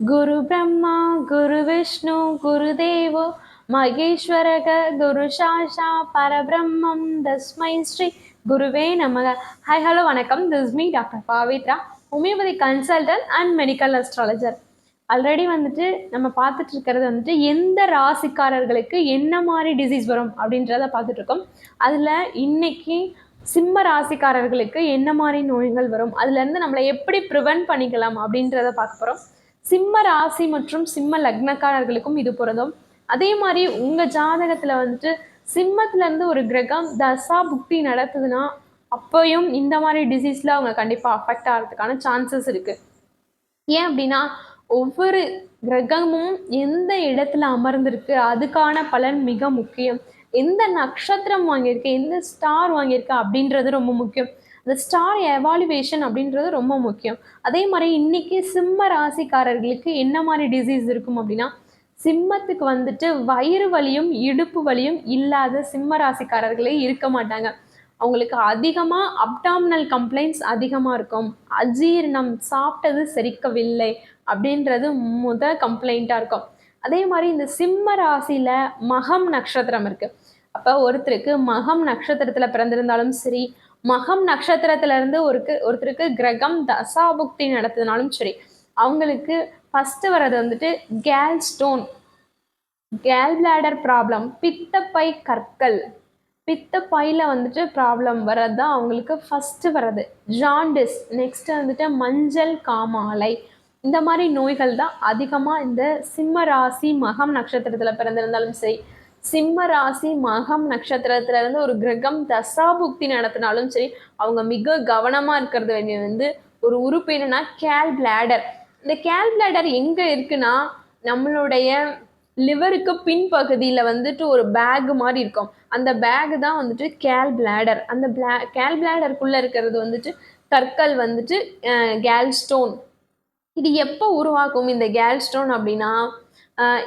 குரு பிரம்மா குரு விஷ்ணு குரு தேவோ மகேஸ்வரக குரு சாஷா பரபிரம்மம் தஸ்மை ஸ்ரீ குருவே நமக. ஹாய் ஹலோ வணக்கம். This me doctor Pavithra homeopathy consultant and medical astrologer already வந்துட்டு நம்ம பார்த்துட்டு இருக்கிறது வந்துட்டு எந்த ராசிக்காரர்களுக்கு என்ன மாதிரி டிசீஸ் வரும் அப்படின்றத பார்த்துட்டு இருக்கோம். அதில் இன்னைக்கு சிம்ம ராசிக்காரர்களுக்கு என்ன மாதிரி நோய்கள் வரும்? அதுலேருந்து நம்மளை எப்படி ப்ரிவென்ட் பண்ணிக்கலாம் அப்படின்றத பார்க்க போகிறோம் சிம்ம ராசி மற்றும் சிம்ம லக்னக்காரர்களுக்கும் இது பொருந்தும். அதே மாதிரி உங்கள் ஜாதகத்தில் வந்துட்டு சிம்மத்துலேருந்து ஒரு கிரகம் தசா புக்தி நடத்துதுன்னா அப்போயும் இந்த மாதிரி டிசீஸில் அவங்க கண்டிப்பாக அஃபெக்ட் ஆகிறதுக்கான சான்சஸ் இருக்குது ஏன் அப்படின்னா ஒவ்வொரு கிரகமும் எந்த இடத்துல அமர்ந்திருக்கு அதுக்கான பலன் மிக முக்கியம். எந்த நட்சத்திரம் வாங்கியிருக்கு எந்த ஸ்டார் வாங்கியிருக்கு அப்படின்றது ரொம்ப முக்கியம். இந்த ஸ்டார் எவாலுவேஷன் அப்படின்றது ரொம்ப முக்கியம். அதே மாதிரி இன்னைக்கு சிம்ம ராசிக்காரர்களுக்கு என்ன மாதிரி டிசீஸ் இருக்கும் அப்படின்னா சிம்மத்துக்கு வந்துட்டு வயிறு வலியும் இடுப்பு வலியும் இல்லாத சிம்ம ராசிக்காரர்களே இருக்க மாட்டாங்க. அவங்களுக்கு அதிகமாக அப்டாமினல் கம்ப்ளைண்ட்ஸ் அதிகமாக இருக்கும். அஜீரணம் சாப்பிட்டது செரிக்கவில்லை அப்படின்றது முத கம்ப்ளைண்ட்டாக இருக்கும். அதே மாதிரி இந்த சிம்ம ராசியில் மகம் நட்சத்திரம் இருக்குது அப்போ ஒருத்தருக்கு மகம் நட்சத்திரத்தில் பிறந்திருந்தாலும் சரி மகம் நட்சத்திரத்திலேருந்து ஒருக்கு ஒருத்தருக்கு கிரகம் தசாபுக்தி நடத்துனாலும் சரி அவங்களுக்கு ஃபஸ்ட்டு வர்றது வந்துட்டு gall stone gall bladder problem பித்தப்பை கற்கள். பித்தப்பையில் வந்துட்டு ப்ராப்ளம் வர்றது தான் அவங்களுக்கு ஃபஸ்ட்டு வர்றது. ஜாண்டிஸ் நெக்ஸ்ட்டு வந்துட்டு மஞ்சள் காமாலை. இந்த மாதிரி நோய்கள் தான் அதிகமாக இந்த சிம்ம ராசி மகம் நட்சத்திரத்தில் பிறந்திருந்தாலும் சரி சிம்ம ராசி மகம் நட்சத்திரத்துல இருந்து ஒரு கிரகம் தசாபுக்தி நடத்தினாலும் சரி அவங்க மிக கவனமாக இருக்கிறது வேண்டிய வந்து ஒரு உறுப்பு என்னன்னா கேல் பிளாடர் இந்த கேல் பிளாடர் எங்கே இருக்குன்னா நம்மளுடைய லிவருக்கு பின்பகுதியில் வந்துட்டு ஒரு பேக் மாதிரி இருக்கும். அந்த பேக் தான் வந்துட்டு கேல் பிளாடர் அந்த பிளா கேல் பிளாடருக்குள்ளே இருக்கிறது வந்துட்டு கற்கள் வந்துட்டு கேல் ஸ்டோன் இது எப்போ உருவாக்கும் இந்த கேல் ஸ்டோன் அப்படின்னா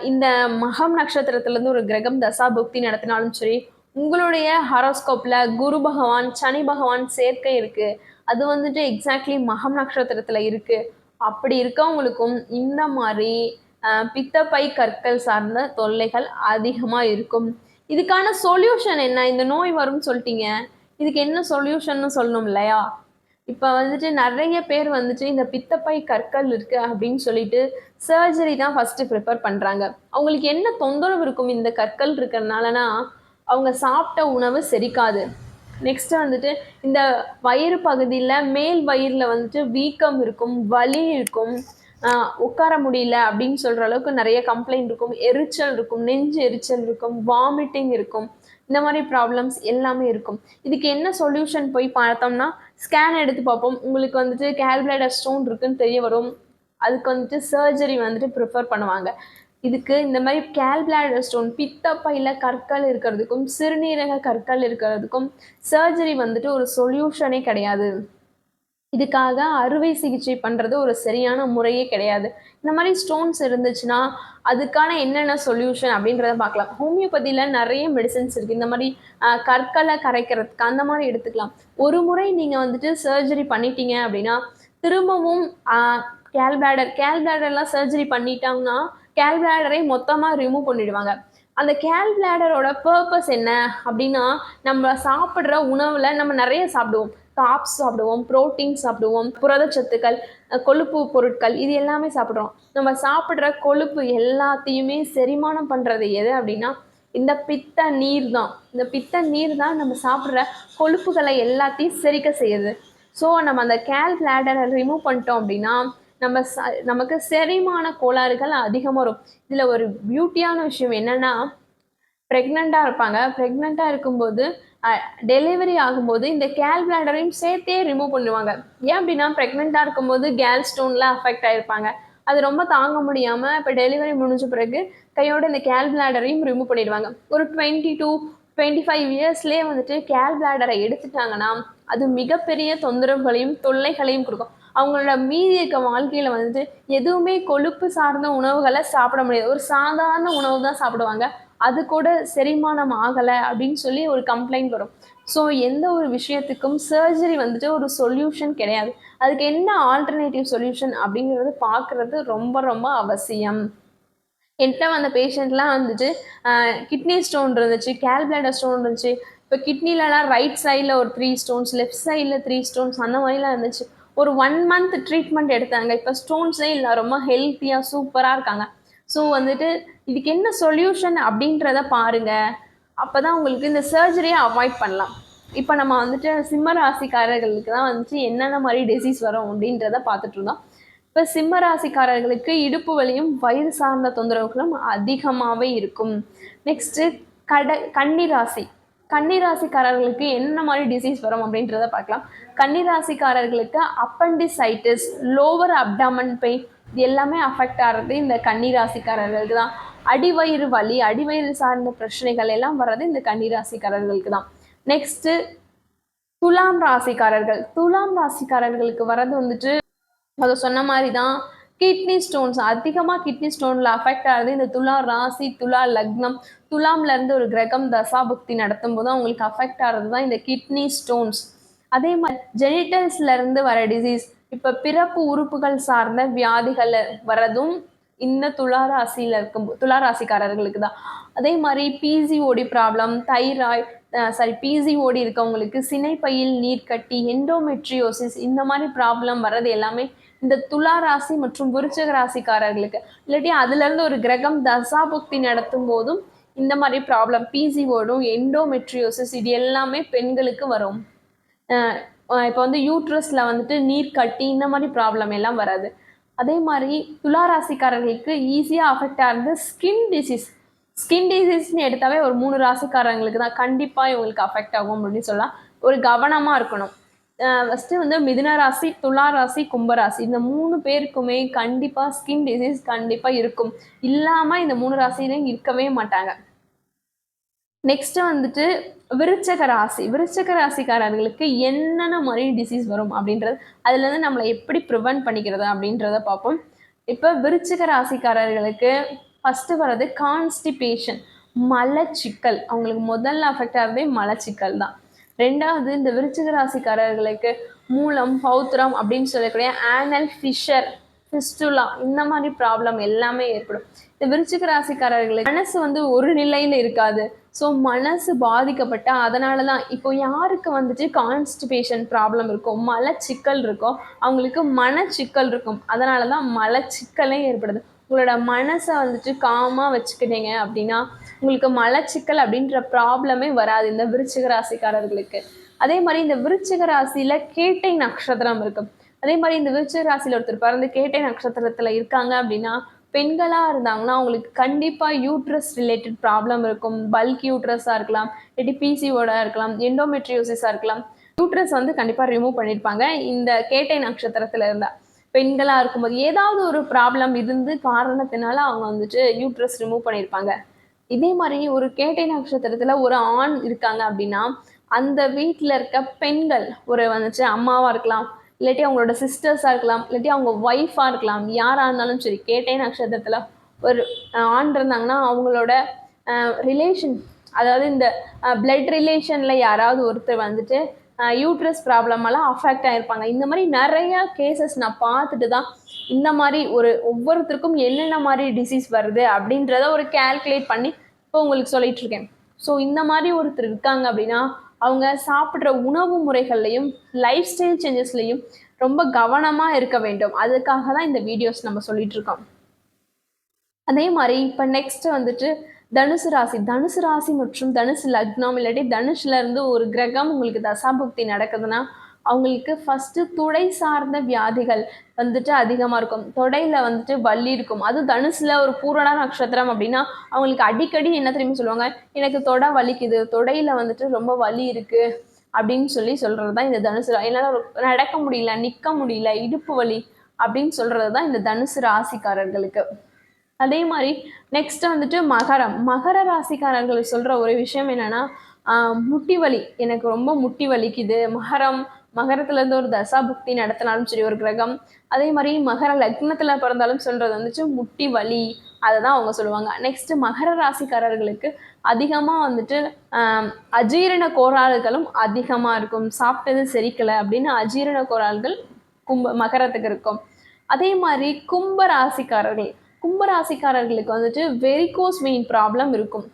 இந்த மகம் நட்சத்திரத்திலேருந்து ஒரு கிரகம் தசா புக்தி நடத்தினாலும் சரி உங்களுடைய ஹாரோஸ்கோப்பில் குரு பகவான் சனி பகவான் சேர்க்கை இருக்குது அது வந்துட்டு எக்ஸாக்ட்லி மகம் நட்சத்திரத்தில் இருக்குது அப்படி இருக்கவங்களுக்கும் இந்த மாதிரி பித்தப்பை கற்கள் சார்ந்த தொல்லைகள் அதிகமாக இருக்கும். இதுக்கான சொல்யூஷன் என்ன? இந்த நோய் வரும்னு சொல்லிட்டீங்க. இதுக்கு என்ன சொல்யூஷன்னு சொல்லணும் இல்லையா? இப்போ வந்துட்டு நிறைய பேர் வந்துட்டு இந்த பித்தப்பை கற்கள் இருக்குது அப்படின்னு சொல்லிட்டு சர்ஜரி தான் ஃபஸ்ட்டு ப்ரிப்பேர் பண்ணுறாங்க அவங்களுக்கு என்ன தொந்தரவு இருக்கும் இந்த கற்கள் இருக்கிறதுனாலனா அவங்க சாப்பிட்ட உணவு செரிக்காது. நெக்ஸ்ட்டு வந்துட்டு இந்த வயிறு பகுதியில் மேல் வயிறில் வந்துட்டு வீக்கம் இருக்கும் வலி இருக்கும் உட்கார முடியல அப்படின்னு சொல்கிற அளவுக்கு நிறைய கம்ப்ளைண்ட் இருக்கும் எரிச்சல் இருக்கும் நெஞ்சு எரிச்சல் இருக்கும் வாமிட்டிங் இருக்கும். இந்த மாதிரி ப்ராப்ளம்ஸ் எல்லாமே இருக்கும். இதுக்கு என்ன சொல்யூஷன் போய் பார்த்தோம்னா ஸ்கேன் எடுத்து பார்ப்போம். உங்களுக்கு வந்துட்டு கேல்குலேட்டர் ஸ்டோன் இருக்குன்னு தெரிய வரும். அதுக்கு வந்துட்டு சர்ஜரி வந்துட்டு ப்ரிஃபர் பண்ணுவாங்க. இதுக்கு இந்த மாதிரி கேல்பிளாடர் ஸ்டோன் பித்தப்பையில் கற்கள் இருக்கிறதுக்கும் சிறுநீரக கற்கள் இருக்கிறதுக்கும் சர்ஜரி வந்துட்டு ஒரு சொல்யூஷனே கிடையாது. இதுக்காக அறுவை சிகிச்சை பண்ணுறது ஒரு சரியான முறையே கிடையாது. இந்த மாதிரி ஸ்டோன்ஸ் இருந்துச்சுன்னா அதுக்கான என்னென்ன சொல்யூஷன் அப்படின்றத பார்க்கலாம். ஹோமியோபதியில் நிறைய மெடிசன்ஸ் இருக்குது இந்த மாதிரி கற்களை கரைக்கிறதுக்கு அந்த மாதிரி எடுத்துக்கலாம். ஒரு முறை நீங்கள் வந்துட்டு சர்ஜரி பண்ணிட்டீங்க அப்படின்னா திரும்பவும் கேல்பிளாடர் கேல்பிளாடர்லாம் சர்ஜரி பண்ணிட்டாங்கன்னா கேல்பிளாடரை மொத்தமாக ரிமூவ் பண்ணிடுவாங்க. அந்த கேல் பிளாடரோட பர்பஸ் என்ன அப்படின்னா நம்ம சாப்பிட்ற உணவில் நம்ம நிறைய சாப்பிடுவோம். காப்ஸ் சாப்பிடுவோம் ப்ரோட்டீன் சாப்பிடுவோம் புரதச்சத்துக்கள் கொழுப்பு பொருட்கள் இது எல்லாமே சாப்பிட்றோம். நம்ம சாப்பிட்ற கொழுப்பு எல்லாத்தையுமே செரிமானம் பண்ணுறது எது அப்படின்னா இந்த பித்த நீர் தான். இந்த பித்த நீர் தான் நம்ம சாப்பிட்ற கொழுப்புகளை எல்லாத்தையும் செரிக்க செய்யுது. ஸோ நம்ம அந்த கேல் பிளாடரை ரிமூவ் பண்ணிட்டோம் அப்படின்னா நம்ம ச நமக்கு செரிமான கோளாறுகள் அதிகமாக வரும். இதில் ஒரு பியூட்டியான விஷயம் என்னென்னா ப்ரெக்னெண்ட்டாக இருப்பாங்க. ப்ரெக்னெண்ட்டாக இருக்கும்போது டெலிவரி ஆகும்போது இந்த கேல் பிளாடரையும் சேர்த்தே ரிமூவ் பண்ணுவாங்க. ஏன் அப்படின்னா ப்ரெக்னெண்ட்டாக இருக்கும்போது கேல் ஸ்டோனில் அஃபெக்ட் ஆகிருப்பாங்க அது ரொம்ப தாங்க முடியாமல் இப்போ டெலிவரி முடிஞ்ச பிறகு கையோட இந்த கேல் பிளாடரையும் ரிமூவ் பண்ணிடுவாங்க. ஒரு டுவெண்ட்டி டூ டுவெண்ட்டி ஃபைவ் இயர்ஸ்லேயே வந்துட்டு கேல் பிளாடரை எடுத்துட்டாங்கன்னா அது மிகப்பெரிய தொந்தரவுகளையும் தொல்லைகளையும் கொடுக்கும். அவங்களோட மீதி இருக்க வாழ்க்கையில் வந்துட்டு எதுவுமே கொழுப்பு சார்ந்த உணவுகளை சாப்பிட முடியாது. ஒரு சாதாரண உணவு தான் சாப்பிடுவாங்க. அது கூட செரிமானம் ஆகலை அப்படின்னு சொல்லி ஒரு கம்ப்ளைண்ட் வரும். ஸோ எந்த ஒரு விஷயத்துக்கும் சர்ஜரி வந்துட்டு ஒரு சொல்யூஷன் கிடையாது. அதுக்கு என்ன ஆல்டர்னேட்டிவ் சொல்யூஷன் அப்படிங்கிறது பார்க்குறது ரொம்ப ரொம்ப அவசியம். என்கிட்ட வந்த பேஷண்ட்லாம் வந்துட்டு கிட்னி ஸ்டோன் இருந்துச்சு கேல்பிளேடர் ஸ்டோன் இருந்துச்சு. இப்போ கிட்னிலலாம் ரைட் சைடில் ஒரு த்ரீ ஸ்டோன்ஸ் லெஃப்ட் சைடில் த்ரீ ஸ்டோன்ஸ் அந்த மாதிரிலாம் இருந்துச்சு. ஒரு ஒன் மந்த் ட்ரீட்மெண்ட் எடுத்தாங்க. இப்போ ஸ்டோன்ஸே இல்லை ரொம்ப ஹெல்த்தியாக சூப்பராக இருக்காங்க. ஸோ வந்துட்டு இதுக்கு என்ன சொல்யூஷன் அப்படின்றத பாருங்கள் அப்போ தான் உங்களுக்கு இந்த சர்ஜரியை அவாய்ட் பண்ணலாம். இப்போ நம்ம வந்துட்டு சிம்ம ராசிக்காரர்களுக்கு தான் வந்துட்டு என்னென்ன மாதிரி டிசீஸ் வரும் அப்படின்றத பார்த்துட்டு இருந்தோம். இப்போ சிம்ம ராசிக்காரர்களுக்கு இடுப்பு வலியும் வயிறு சார்ந்த தொந்தரவுகளும் அதிகமாகவே இருக்கும். நெக்ஸ்ட்டு கட கன்னி ராசி. கன்னி ராசிக்காரர்களுக்கு என்ன மாதிரி டிசீஸ் வரும் அப்படின்றத பார்க்கலாம். கன்னி ராசிக்காரர்களுக்கு அப்பண்டிசைட்டிஸ் லோவர் அப்டாமன் பெயின் இது எல்லாமே அஃபெக்ட் ஆகிறது இந்த கன்னி ராசிக்காரர்களுக்கு தான். அடிவயிறு வலி அடிவயிறு சார்ந்த பிரச்சனைகள் எல்லாம் வர்றது இந்த கன்னிராசிக்காரர்களுக்கு தான். நெக்ஸ்ட்டு துலாம் ராசிக்காரர்கள். துலாம் ராசிக்காரர்களுக்கு வர்றது வந்துட்டு அதை சொன்ன மாதிரி தான் கிட்னி ஸ்டோன்ஸ் அதிகமாக கிட்னி ஸ்டோனில் அஃபெக்ட் ஆகிறது இந்த துலா ராசி துலா லக்னம் துலாம்ல இருந்து ஒரு கிரகம் தசாபக்தி நடத்தும் போது அவங்களுக்கு அஃபெக்ட் ஆகிறது தான் இந்த கிட்னி ஸ்டோன்ஸ் அதே மாதிரி ஜெனிட்டல்ஸ்ல இருந்து வர டிசீஸ் இப்போ பிறப்பு உறுப்புகள் சார்ந்த வியாதிகள் வரதும் இந்த துளாராசியில் இருக்கும் துளாராசிக்காரர்களுக்கு தான். அதே மாதிரி PCOD problem thyroid sorry PCOD இருக்கவங்களுக்கு சினைப்பையில் நீர்க்கட்டி எண்டோமெட்ரியோசிஸ் இந்த மாதிரி ப்ராப்ளம் வர்றது எல்லாமே இந்த துலா ராசி மற்றும் விருச்சக ராசிக்காரர்களுக்கு. இல்லாட்டி அதுலேருந்து ஒரு கிரகம் தசாபுக்தி நடத்தும் போதும் இந்த மாதிரி ப்ராப்ளம் பிசிஓடும் எண்டோமெட்ரியோசிஸ் இது எல்லாமே பெண்களுக்கு வரும். இப்போ வந்து யூட்ரஸில் வந்துட்டு நீர் கட்டி இந்த மாதிரி ப்ராப்ளம் எல்லாம் வராது. அதே மாதிரி துளாராசிக்காரர்களுக்கு ஈஸியாக அஃபெக்ட் ஆகிறது ஸ்கின் டிசீஸ் ஸ்கின் டிசீஸ்னு எடுத்தாவே ஒரு மூணு ராசிக்காரங்களுக்கு தான் கண்டிப்பாக இவங்களுக்கு அஃபெக்ட் ஆகும் அப்படின்னு சொல்லலாம். ஒரு கவனமாக இருக்கணும். ஃபஸ்ட்டு வந்து மிதுன ராசி துலா ராசி கும்பராசி இந்த மூணு பேருக்குமே கண்டிப்பாக ஸ்கின் டிசீஸ் கண்டிப்பாக இருக்கும். இல்லாமல் இந்த மூணு ராசிலையும் இருக்கவே மாட்டாங்க. நெக்ஸ்ட்டு வந்துட்டு விருச்சக ராசி. விருச்சக ராசிக்காரர்களுக்கு என்னென்ன மாதிரி டிசீஸ் வரும் அப்படின்றது அதுலேருந்து நம்மளை எப்படி ப்ரிவென்ட் பண்ணிக்கிறது அப்படின்றத பார்ப்போம். இப்போ விருச்சிக ராசிக்காரர்களுக்கு ஃபஸ்ட்டு வர்றது கான்ஸ்டிபேஷன் மலச்சிக்கல். அவங்களுக்கு முதல்ல அஃபெக்ட் ஆகிறதே மலச்சிக்கல் தான். ரெண்டாவது இந்த விருச்சிக ராசிக்காரர்களுக்கு மூலம் பௌத்திரம் அப்படின்னு சொல்லக்கூடிய ஆனல் ஃபிஷர் ஃபிஸ்டுலா இந்த மாதிரி ப்ராப்ளம் எல்லாமே ஏற்படும். இந்த விருச்சிக ராசிக்காரர்களுக்கு மனசு வந்து ஒரு நிலையில் இருக்காது. ஸோ மனசு பாதிக்கப்பட்ட அதனால தான் இப்போ யாருக்கு வந்துட்டு கான்ஸ்டிபேஷன் ப்ராப்ளம் இருக்கும் மலச்சிக்கல் இருக்கும் அவங்களுக்கு மனச்சிக்கல் இருக்கும். அதனால தான் மலச்சிக்கலே ஏற்படுது. உங்களோட மனசை வந்துட்டு காமாக வச்சுக்கிட்டீங்க அப்படின்னா உங்களுக்கு மலச்சிக்கல் அப்படின்ற ப்ராப்ளமே வராது இந்த விருச்சிக ராசிக்காரர்களுக்கு. அதே மாதிரி இந்த விருச்சிக ராசியில் கேட்டை நட்சத்திரம் இருக்கும் அதே மாதிரி இந்த விருச்சிக ராசியில் ஒருத்தர் பிறந்து கேட்டை நட்சத்திரத்தில் இருக்காங்க அப்படின்னா பெண்களாக இருந்தாங்கன்னா அவங்களுக்கு கண்டிப்பாக யூட்ரஸ் ரிலேட்டட் ப்ராப்ளம் இருக்கும். பல்க் யூட்ரஸாக இருக்கலாம் இல்லாட்டி பிசிஓடாக இருக்கலாம் எண்டோமெட்ரியோசிஸாக இருக்கலாம். யூட்ரஸ் வந்து கண்டிப்பாக ரிமூவ் பண்ணியிருப்பாங்க இந்த கேட்டை நட்சத்திரத்தில் இருந்தால் பெண்களாக இருக்கும்போது ஏதாவது ஒரு ப்ராப்ளம் இருந்து காரணத்தினால அவங்க வந்துட்டு யூட்ரஸ் ரிமூவ் பண்ணியிருப்பாங்க இதே மாதிரி ஒரு கேட்டை நட்சத்திரத்தில் ஒரு ஆண் இருக்காங்க அப்படின்னா அந்த வீட்டில் இருக்க பெண்கள் ஒரு வந்துச்சு அம்மாவாக இருக்கலாம் இல்லாட்டி அவங்களோட சிஸ்டர்ஸாக இருக்கலாம் இல்லாட்டி அவங்க ஒய்ஃபாக இருக்கலாம் யாராக இருந்தாலும் சரி கேட்டேன் நட்சத்திரத்தில் ஒரு ஆண் இருந்தாங்கன்னா அவங்களோட ரிலேஷன் அதாவது இந்த பிளட் ரிலேஷனில் யாராவது ஒருத்தர் வந்துட்டு யூட்ரஸ் ப்ராப்ளமெல்லாம் அஃபெக்ட் ஆகிருப்பாங்க இந்த மாதிரி நிறையா கேசஸ் நான் பார்த்துட்டு தான் இந்த மாதிரி ஒரு ஒவ்வொருத்தருக்கும் என்னென்ன மாதிரி டிசீஸ் வருது அப்படின்றத ஒரு கேல்குலேட் பண்ணி இப்போ உங்களுக்கு சொல்லிகிட்ருக்கேன் ஸோ இந்த மாதிரி ஒருத்தர் இருக்காங்க அப்படின்னா அவங்க சாப்பிட்ற உணவு முறைகள்லையும் லைஃப் ஸ்டைல் சேஞ்சஸ்லையும் ரொம்ப கவனமாக இருக்க வேண்டும். அதுக்காக தான் இந்த வீடியோஸ் நம்ம சொல்லிட்டு இருக்கோம். அதே மாதிரி இப்போ நெக்ஸ்ட் வந்துட்டு தனுசு ராசி. தனுசு ராசி மற்றும் தனுசு லக்னம் இல்லாட்டி தனுஷ்ல இருந்து ஒரு கிரகம் உங்களுக்கு தசாபுக்தி நடக்குதுன்னா அவங்களுக்கு ஃபஸ்ட்டு துடை சார்ந்த வியாதிகள் வந்துட்டு அதிகமாக இருக்கும். தொடையில் வந்துட்டு வலி இருக்கும். அது தனுசில் ஒரு பூரண நட்சத்திரம் அப்படின்னா அவங்களுக்கு அடிக்கடி என்ன தெரியுமா சொல்லுவாங்க? எனக்கு தொடை வலிக்குது. தொடையில் வந்துட்டு ரொம்ப வலி இருக்குது அப்படின்னு சொல்லி சொல்கிறது தான் இந்த தனுசு என்னால் நடக்க முடியல நிற்க முடியல இடுப்பு வலி அப்படின்னு சொல்கிறது தான் இந்த தனுசு ராசிக்காரர்களுக்கு. அதே மாதிரி நெக்ஸ்ட்டு வந்துட்டு மகரம். மகர ராசிக்காரர்கள் சொல்கிற ஒரு விஷயம் என்னென்னா முட்டி வலி. எனக்கு ரொம்ப முட்டி வலிக்குது. மகரம் மகரத்துலேருந்து ஒரு தசா புக்தி நடத்தினாலும் சரி ஒரு கிரகம் அதே மாதிரி மகர லக்னத்தில் பிறந்தாலும் சொல்கிறது வந்துச்சு முட்டி வலி அதை தான் அவங்க சொல்லுவாங்க. நெக்ஸ்ட் மகர ராசிக்காரர்களுக்கு அதிகமாக வந்துட்டு அஜீரண கோளாறுகளும் அதிகமாக இருக்கும். சாப்பிட்டது செரிக்கலை அப்படின்னு அஜீரண கோளாறுகள் கும்ப மகரத்துக்கு இருக்கும். அதே மாதிரி கும்ப ராசிக்காரர்கள் கும்ப ராசிக்காரர்களுக்கு வந்துட்டு வெரிகோஸ் வெயின் ப்ராப்ளம் இருக்கும்.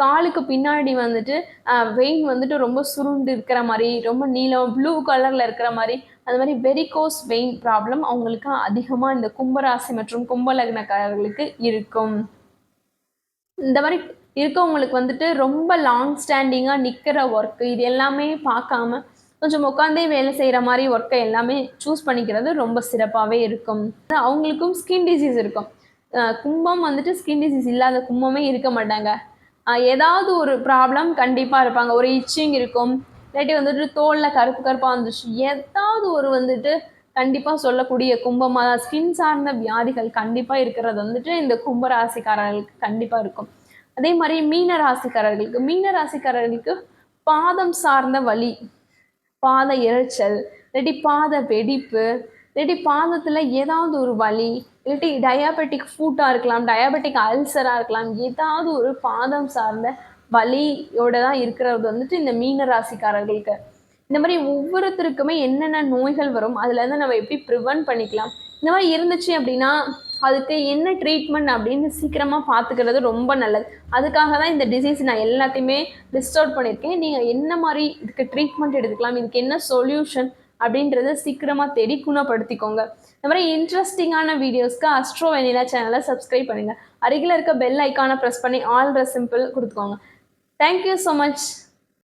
காலுக்கு பின்னாடி வந்துட்டு வெயின் வந்துட்டு ரொம்ப சுருண்டு இருக்கிற மாதிரி ரொம்ப நீளம் ப்ளூ கலரில் இருக்கிற மாதிரி அந்த மாதிரி வெரிகோஸ் வெயின் ப்ராப்ளம் அவங்களுக்கு அதிகமாக இந்த கும்பராசி மற்றும் கும்பலக்னக்காரர்களுக்கு இருக்கும். இந்த மாதிரி இருக்கவங்களுக்கு வந்துட்டு ரொம்ப லாங் ஸ்டாண்டிங்காக நிற்கிற ஒர்க்கு இது எல்லாமே பார்க்காம கொஞ்சம் உட்காந்தே வேலை செய்கிற மாதிரி ஒர்க்கை எல்லாமே சூஸ் பண்ணிக்கிறது ரொம்ப சிறப்பாகவே இருக்கும். அவங்களுக்கும் ஸ்கின் டிசீஸ் இருக்கும். கும்பம் வந்துட்டு ஸ்கின் டிசீஸ் இல்லாத கும்பமே இருக்க மாட்டாங்க. ஏதாவது ஒரு ப்ராப்ளம் கண்டிப்பாக இருப்பாங்க. ஒரு இச்சிங் இருக்கும். இல்லாட்டி வந்துட்டு தோலில் கருப்பு கருப்பாக வந்துச்சு ஏதாவது ஒரு வந்துட்டு கண்டிப்பாக சொல்லக்கூடிய கும்பமாக தான். ஸ்கின் சார்ந்த வியாதிகள் கண்டிப்பாக இருக்கிறது வந்துட்டு இந்த கும்ப ராசிக்காரர்களுக்கு கண்டிப்பாக இருக்கும். அதே மாதிரி மீன ராசிக்காரர்களுக்கு. மீன ராசிக்காரர்களுக்கு பாதம் சார்ந்த வலி பாத இரைச்சல் இல்லாட்டி பாத வெடிப்பு இல்லாட்டி பாதத்தில் ஏதாவது ஒரு வலி இல்லாட்டி டயாபெட்டிக் ஃபுட்டாக இருக்கலாம் டயாபெட்டிக் அல்சராக இருக்கலாம் ஏதாவது ஒரு பாதம் சார்ந்த வலியோட தான் இருக்கிறது வந்துட்டு இந்த மீன ராசிக்காரர்களுக்கு. இந்த மாதிரி ஒவ்வொருத்தருக்குமே என்னென்ன நோய்கள் வரும் அதுலேருந்து நம்ம எப்படி ப்ரிவென்ட் பண்ணிக்கலாம்? இந்த மாதிரி இருந்துச்சு அப்படின்னா அதுக்கு என்ன ட்ரீட்மெண்ட் அப்படின்னு சீக்கிரமாக பார்த்துக்கிறது ரொம்ப நல்லது. அதுக்காக தான் இந்த டிசீஸ் நான் எல்லாத்தையுமே லிஸ்ட் அவுட் பண்ணியிருக்கேன். நீங்கள் என்ன மாதிரி இதுக்கு ட்ரீட்மெண்ட் எடுத்துக்கலாம் இதுக்கு என்ன சொல்யூஷன் அப்படின்றத சீக்கிரமாக தேடி குணப்படுத்திக்கோங்க. இந்த மாதிரி இன்ட்ரெஸ்டிங்கான வீடியோஸ்க்கு அஸ்ட்ரோ வெனிலா சேனலை சப்ஸ்கிரைப் பண்ணுங்கள் அருகில் இருக்க பெல் ஐக்கானை ப்ரெஸ் பண்ணி ஆல் த சிம்பிள் கொடுத்துக்கோங்க. Thank you so much